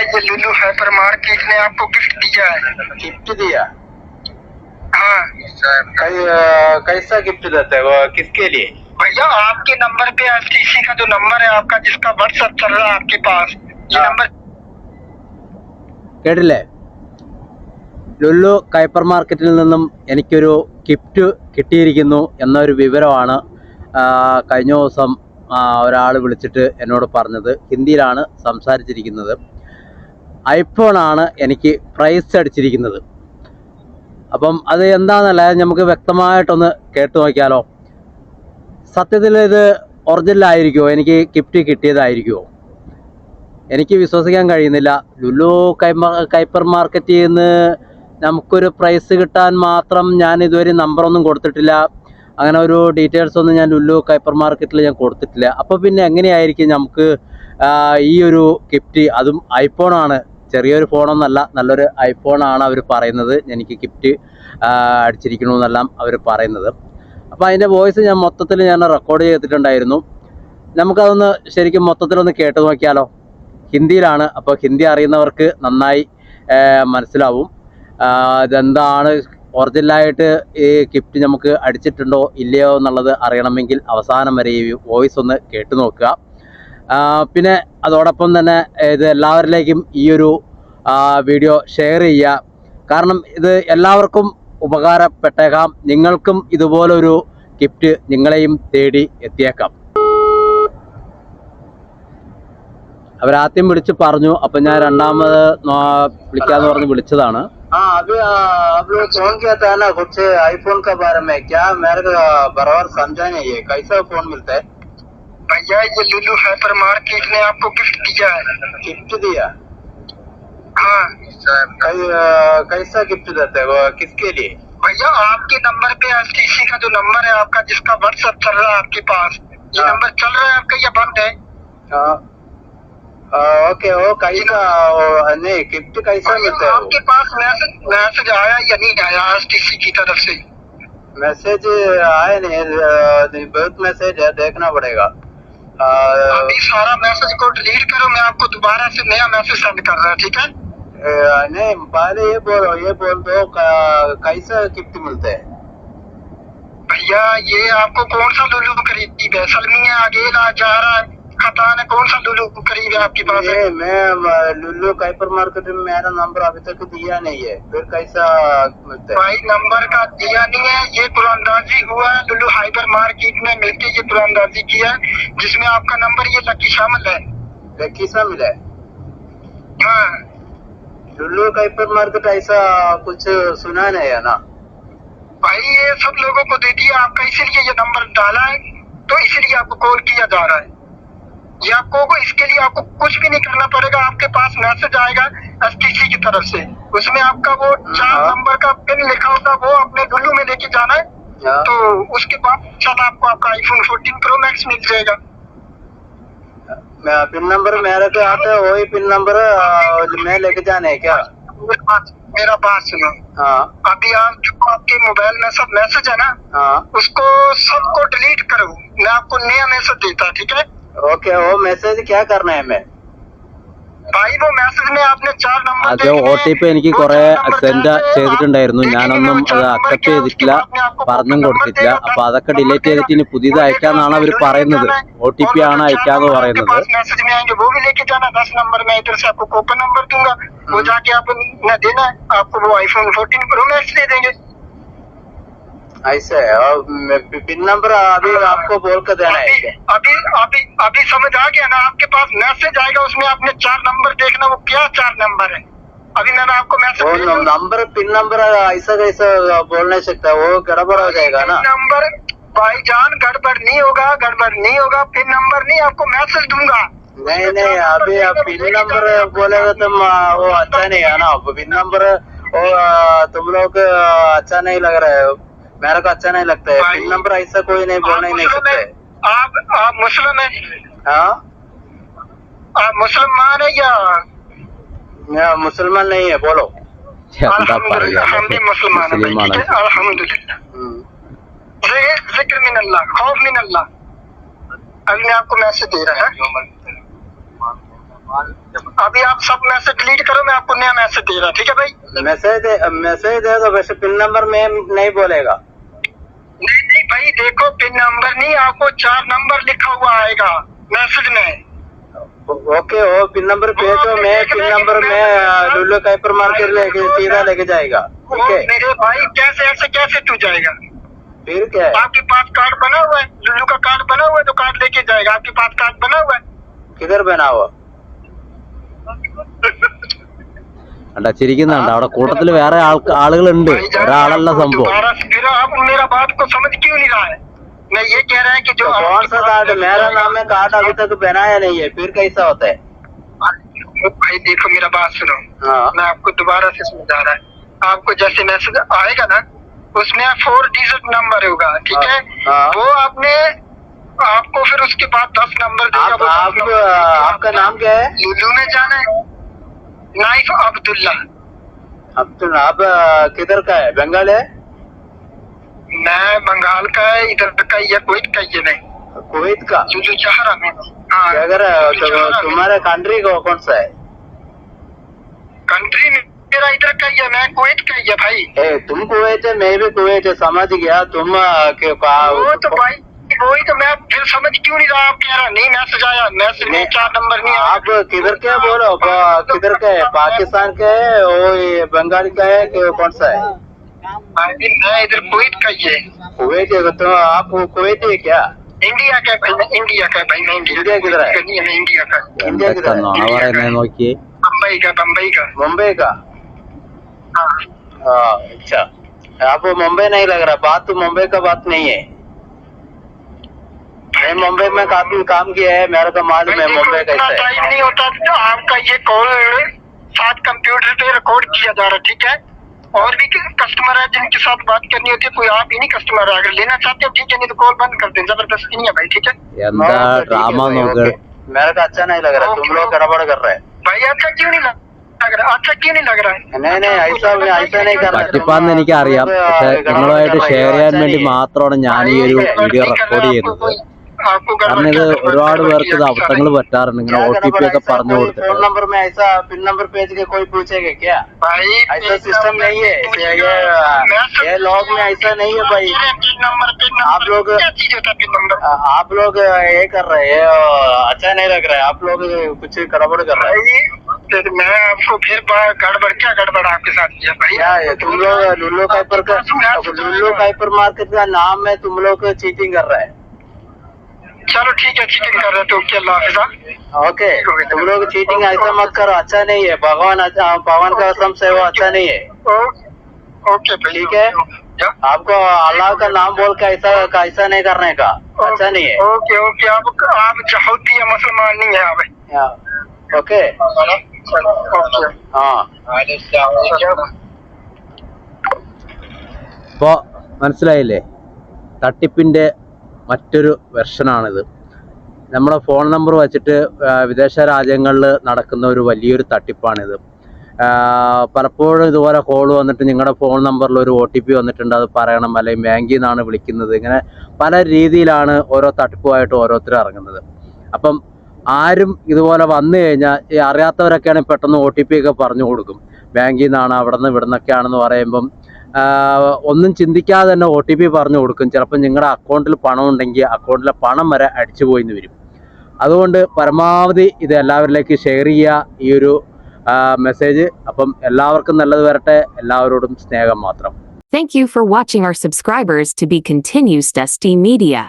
ये Lulu hyper market ने आपको गिफ्ट दिया है गिफ्ट दिया हाँ कै- अ, कैसा गिफ्ट देते हैं वो किसके लिए भैया आपके नंबर पे एसटीसी का जो नंबर है आपका जिसका व्हाट्सएप चल रहा है आपके पास ये हाँ। नंबर കേട്ടില്ലേ ലുല്ലു കൈപ്പർ മാർക്കറ്റിൽ നിന്നും എനിക്കൊരു ഗിഫ്റ്റ് കിട്ടിയിരിക്കുന്നു എന്നൊരു വിവരമാണ് ആ, കഴിഞ്ഞ ദിവസം ഒരാൾ വിളിച്ചിട്ട് എന്നോട് പറഞ്ഞത് ഹിന്ദിയിലാണ് സംസാരിച്ചിരിക്കുന്നത് ഐഫോണാണ് എനിക്ക് പ്രൈസ് അടിച്ചിരിക്കുന്നത്. അപ്പം അത് എന്താണെന്നല്ല നമുക്ക് വ്യക്തമായിട്ടൊന്ന് കേട്ട് നോക്കിയാലോ. സത്യത്തിൽ ഇത് ഒറിജിനൽ ആയിരിക്കുമോ എനിക്ക് ഗിഫ്റ്റ് കിട്ടിയതായിരിക്കുമോ എനിക്ക് വിശ്വസിക്കാൻ കഴിയുന്നില്ല. ലുലു കൈമ കൈപ്പർ മാർക്കറ്റിൽ നിന്ന് നമുക്കൊരു പ്രൈസ് കിട്ടാൻ മാത്രം ഞാൻ ഇതുവരെ നമ്പറൊന്നും കൊടുത്തിട്ടില്ല. അങ്ങനെ ഒരു ഡീറ്റെയിൽസ് ഒന്നും ഞാൻ ലുലു കൈപ്പർ മാർക്കറ്റിൽ ഞാൻ കൊടുത്തിട്ടില്ല. അപ്പോൾ പിന്നെ എങ്ങനെയായിരിക്കും നമുക്ക് ഈ ഒരു ഗിഫ്റ്റ് അതും ഐഫോണാണ് ചെറിയൊരു ഫോണൊന്നല്ല നല്ലൊരു ഐഫോണാണ് അവർ പറയുന്നത്. എനിക്ക് ഗിഫ്റ്റ് അടിച്ചിരിക്കണമെന്നെല്ലാം അവർ പറയുന്നത്. അപ്പോൾ അതിന്റെ വോയിസ് ഞാൻ മൊത്തത്തിൽ ഞാൻ റെക്കോർഡ് ചെയ്തിട്ടുണ്ടായിരുന്നു. നമുക്കതൊന്ന് ശരിക്കും മൊത്തത്തിലൊന്ന് കേട്ട് നോക്കിയാലോ? ഹിന്ദിയിലാണ്. അപ്പോൾ ഹിന്ദി അറിയുന്നവർക്ക് നന്നായി മനസ്സിലാവും. ഇതെന്താണ്? ഒറിജിനലായിട്ട് ഈ ഗിഫ്റ്റ് നമുക്ക് അടിച്ചിട്ടുണ്ടോ ഇല്ലയോ എന്നുള്ളത് അറിയണമെങ്കിൽ അവസാനം വരെ ഈ വോയിസ് ഒന്ന് കേട്ടു നോക്കുക. പിന്നെ അതോടൊപ്പം തന്നെ ഇത് എല്ലാവരിലേക്കും ഈ ഒരു ആ, വീഡിയോ ഷെയർ ചെയ്യുക കാരണം ഇത് എല്ലാവർക്കും ഉപകാരപ്പെട്ടേക്കാം നിങ്ങൾക്കും ഇതുപോലൊരു ഗിഫ്റ്റ് നിങ്ങളെയും തേടി എത്തിയേക്കാം അവരാദ്യം വിളിച്ച് പറഞ്ഞു അപ്പൊ ഞാൻ രണ്ടാമത് നോ- വിളിക്കാന്ന് പറഞ്ഞ് വിളിച്ചതാണ് हाँ अभी आ, आप लोग फोन किया था ना कुछ आईफोन के बारे में क्या मेरे को बराबर समझा नहीं है कैसा फोन मिलता है भैया ये लुलू हाइपर मार्केट ने आपको गिफ्ट दिया है। गिफ्ट दिया? हाँ। कै- कैसा गिफ्ट देते हैं किसके लिए? भैया आपके नंबर पे एसटीसी का जो नंबर है आपका जिसका व्हाट्सएप चल रहा है आपके पास ये हाँ। नंबर चल रहा है आपका या बंद है? हाँ। ओके वो कैसा नहीं गिफ्ट कैसा मिलता है आपके पास मैसेज मैसेज आया या नहीं आया एसटीसी की तरफ़ से? मैसेज आया नहीं बहुत मैसेज है देखना पड़ेगा। अभी सारा मैसेज को डिलीट करो मैं आपको दोबारा से नया मैसेज सेंड कर रहा हूँ ठीक है? नहीं पहले ये बोलो ये बोल दो कैसे गिफ्ट मिलता है? भैया ये आपको कौन सा लुलू खरीदी है? सलमिया ला जा रहा है खतान है कौन सा लुलू करीब है आपके पास मैं लुल्लू काइपर मार्केट में मेरा नंबर अभी तक दिया नहीं है। फिर कैसा मिलता है? भाई नंबर का दिया नहीं है। ये कुरानदाजी हुआ है लुलू हाइपर मार्केट में मिलके ये कुरानदाजी किया जिसमें आपका नंबर ये लकी शामिल है। लकी शामिल मिला है? हाँ। लुल्लू काइपर मार्केट ऐसा कुछ सुना नहीं है ना? भाई ये सब लोगों को दे दिया। आपका इसीलिए ये नंबर डाला है तो इसीलिए आपको कॉल किया जा रहा है। ये आपको को इसके लिए आपको कुछ भी नहीं करना पड़ेगा आपके पास मैसेज आएगा एसटीसी की तरफ़ से। उसमें आपका वो चार हाँ। नंबर का पिन लिखा होगा वो अपने लुल्लू में लेके जाना है। हाँ, तो उसके बाद चल आपको आपका आईफोन 14 प्रो मैक्स मिल जाएगा। मैं पिन नंबर मेरे को आता है वही पिन नंबर मैं लेके जाना है क्या? मेरा बात सुनो। हाँ। अभी आप जो आपके मोबाइल में सब मैसेज है ना हाँ। उसको सबको डिलीट करो। मैं आपको नया मैसेज देता ठीक है? ओके वो मैसेज क्या करना है मैं भाई वो मैसेज में आपने चार नंबर അത് देखने ഒ हैं, ടി പി എനിക്ക് वो കുറെ चार नंबर സെൻഡ് जैसे आप ചെയ്തിട്ടുണ്ടായിരുന്നു देखेंगे ഞാനൊന്നും वो അത് चार नंबर അക്സെപ്റ്റ് क्या है, उसके ചെയ്തിട്ടില്ല बाद में आपको പറഞ്ഞും नंबर കൊടുത്തിട്ടില്ല देगा, അപ്പൊ അതൊക്കെ नंबर ഡിലീറ്റ് देगा, ചെയ്തിട്ട് ഇനി പുതിയത് वो അയക്കാന്നാണ് അവർ लेके പറയുന്നത് जाना है, ഒ टी और പി वो ആണ് जो चार അയക്കാന്ന് नंबर आपके പറയുന്നത് पास मैसेज में आएंगे वो भी लेके जाना दस नंबर में इधर से आपको कूपन नंबर दूंगा वो जाके आप न देना है, आपको वो आईफोन 14 प्रो मैक्स दे देंगे ऐसे है और पिन नंबर अभी आपको बोल कर देना है अभी? अभी अभी अभी समझ आ गया ना आपके पास मैसेज आएगा उसमें आपने चार नंबर देखना वो क्या चार नंबर है? अभी मैंने आपको मैसेज नंबर पिन नंबर ऐसा कैसा बोल नहीं सकता वो गड़बड़ हो जाएगा ना। नंबर भाईजान गड़बड़ नहीं होगा गड़बड़ नहीं होगा पिन नंबर नहीं आपको मैसेज दूँगा। नहीं नहीं अभी आप पिन नंबर बोलेगा तो वो अच्छा नहीं है ना पिन नंबर तुम लोग अच्छा नहीं लग रहा है। मेरे को अच्छा नहीं लगता है। पिन नंबर ऐसा कोई नहीं बोलना ही नहीं सकते। आप आप मुस्लिम है? हाँ? आप मुसलमान है या मुसलमान नहीं है बोलो। हम भी मुसलमान है हम्म। अभी मैं आपको मैसेज दे रहा है। अभी आप सब मैसेज डिलीट करो मैं आपको नया मैसेज दे रहा ठीक है भाई? मैसेज मैसेज दे तो वैसे पिन नंबर में नहीं बोलेगा। भाई देखो पिन नंबर नहीं आपको चार नंबर लिखा हुआ आएगा मैसेज में ओके वो पिन नंबर भेजो मैं पिन नंबर में लुल्लू काइपर मार्केट लेके सीधा लेके जाएगा वो ठीक है मेरे भाई कैसे ऐसे कैसे तू जाएगा फिर क्या है आपके पास कार्ड बना हुआ है लुल्लू का कार्ड बना हुआ है तो कार्ड लेके जाएगा आपके पास कार्ड बना हुआ है किधर बना हुआ അല്ല ചിരിക്കുന്നുണ്ട് അവിടെ കൂട്ടത്തിൽ വേറെ ആൾ ആളുകളുണ്ട് भाईजान, ഒരാളല്ല आपको സംഭവം को समझ क्यों नहीं रहा है? मैं ये कह रहा है कि जो तो कौन सा कार्ड मेरा नाम है कार्ड अभी तक बनाया नहीं है? फिर कैसा होता है? भाई देखो मेरा बात सुनो। हाँ। मैं आपको दोबारा से समझा रहा है। आपको जैसे मैसेज आएगा ना उसमें फोर डिजिट नंबर होगा ठीक है? हाँ। वो आपने आपको फिर उसके बाद दस नंबर देगा आप आप नंबर आपका नाम क्या है? लुलू में जाना है। Naif Abdullah. अब तो आप किधर का है? बंगाल है? मैं बंगाल का है इधर का ही है कोई का ही है नहीं। कुवैत का? लुलू चाहरा में। हाँ अगर तो। तुम्हारा कंट्री को कौन सा है? कंट्री में मेरा इधर का ही है मैं कुवैत का ही है भाई। ए, तुम कुवैत है मैं भी कुवैत है समझ गया। तुम के वो तो भाई वही तो मैं फिर समझ क्यों नहीं रहा आप कह रहा नहीं मैसेज आया मैसेज में नहीं, चार नंबर नहीं आप किधर के बोलो ब- किधर का है? पाकिस्तान का है वो ये बंगाल का है कौन सा है? इधर कुवैत का ही है कुवैत है तो आप कुवैत है क्या? इंडिया का भाई इंडिया का भाई मैं इंडिया किधर है? इंडिया का। इंडिया किधर है? हमारे मैं का का मुंबई का? हाँ।, हाँ अच्छा। आपको मुंबई नहीं लग रहा। बात तो मुंबई का बात नहीं है। मैं मुंबई में काफ़ी काम किया है मेरा तो मालूम है मुंबई का टाइम नहीं होता तो आपका ये कॉल साथ कंप्यूटर पे रिकॉर्ड किया जा रहा ठीक है? और भी कस्टमर है जिनके साथ बात करनी होती है कोई आप ही नहीं कस्टमर है अगर लेना चाहते हो ठीक है नहीं तो कॉल बंद कर दें जबरदस्ती नहीं है भाई ठीक है എന്താ हाँ, तो ठीक है ഡ്രാമ भाई, നോക്ക് ओके। मेरे को अच्छा नहीं लग रहा तुम लोग गड़बड़ कर रहे हैं भाई अच्छा क्यों नहीं लग रहा अच्छा क्यों नहीं लग रहा है नहीं नहीं ऐसा ऐसा नहीं कर रहा തട്ടിപ്പാന്ന് എനിക്കറിയാം പക്ഷെ നിങ്ങളുമായിട്ട് ഷെയർ ചെയ്യാൻ വേണ്ടി മാത്രമാണ് ഞാൻ ഈ ഒരു വീഡിയോ റെക്കോർഡ് ചെയ്യുന്നത് आपको കാരണം ഇത് ഒരുപാട് പേർക്ക് ഇത് അബദ്ധങ്ങൾ പറ്റാറുണ്ട് ഇങ്ങനെ ഒ ടി പി ഒക്കെ പറഞ്ഞു फोन കൊടുത്തിട്ട് नंबर में ऐसा पिन नंबर भेज के कोई पूछेगा क्या भाई ऐसा सिस्टम नहीं है ये ये ये लॉग में ऐसा नहीं है भाई पिन नंबर पिन नंबर आप लोग- क्या चीज होता है पिन नंबर आप लोग ये कर रहे हैं अच्छा नहीं लग रहा है आप लोग कुछ गड़बड़ कर रहे हैं भाई फिर मैं आपको फिर बा- गड़बड़ क्या गड़बड़ आपके साथ किया भाई क्या है तुम लोग लुल्लू काइपर का लुल्लू काइपर मार्केट का नाम में तुम लोग चीटिंग कर रहे हैं चलो ठीक है चीटिंग कर रहे तो ओके अल्लाह हाफिज हाँ। ओके तुम लोग चीटिंग ऐसा मत करो अच्छा नहीं है भगवान अच्छा भगवान का कसम से वो अच्छा नहीं है ओ- ओके भाई ठीक है। या? आपको अल्लाह का नाम बोल के ऐसा ऐसा नहीं करने का अच्छा नहीं है ओके ओके आप आप यहूदी या मुसलमान नहीं है आप या, ओके चलो ओके हाँ चलो। ഇപ്പോൾ മനസ്സിലായില്ലേ തട്ടിപ്പിൻ്റെ മറ്റൊരു വെർഷനാണിത് നമ്മുടെ ഫോൺ നമ്പർ വച്ചിട്ട് വിദേശ രാജ്യങ്ങളിൽ നടക്കുന്ന ഒരു വലിയൊരു തട്ടിപ്പാണിത്. പലപ്പോഴും ഇതുപോലെ കോൾ വന്നിട്ട് നിങ്ങളുടെ ഫോൺ നമ്പറിൽ ഒരു ഒ ടി പി വന്നിട്ടുണ്ട് അത് പറയണം അല്ലെങ്കിൽ ബാങ്കിൽ നിന്നാണ് വിളിക്കുന്നത്. ഇങ്ങനെ പല രീതിയിലാണ് ഓരോ തട്ടിപ്പുമായിട്ട് ഓരോരുത്തർ ഇറങ്ങുന്നത്. അപ്പം ആരും ഇതുപോലെ വന്നു കഴിഞ്ഞാൽ ഈ അറിയാത്തവരൊക്കെയാണെങ്കിൽ പെട്ടെന്ന് ഒ ടി പി ഒക്കെ പറഞ്ഞു കൊടുക്കും. ബാങ്കിൽ നിന്നാണ് അവിടെ നിന്ന് ഇവിടെ നിന്നൊക്കെയാണെന്ന് പറയുമ്പം ഒന്നും ചിന്തിക്കാതെ തന്നെ ഒ ടി പി പറഞ്ഞു കൊടുക്കും. ചിലപ്പോൾ നിങ്ങളുടെ അക്കൗണ്ടിൽ പണം ഉണ്ടെങ്കിൽ അക്കൗണ്ടിലെ പണം വരെ അടിച്ചു പോയിന്ന് വരും. അതുകൊണ്ട് പരമാവധി ഇത് എല്ലാവരിലേക്ക് ഷെയർ ചെയ്യുക. ഈ ഒരു മെസ്സേജ് അപ്പം എല്ലാവർക്കും നല്ലത് വരട്ടെ. എല്ലാവരോടും സ്നേഹം മാത്രം. Thank you for watching our subscribers to be continues Dusty Media.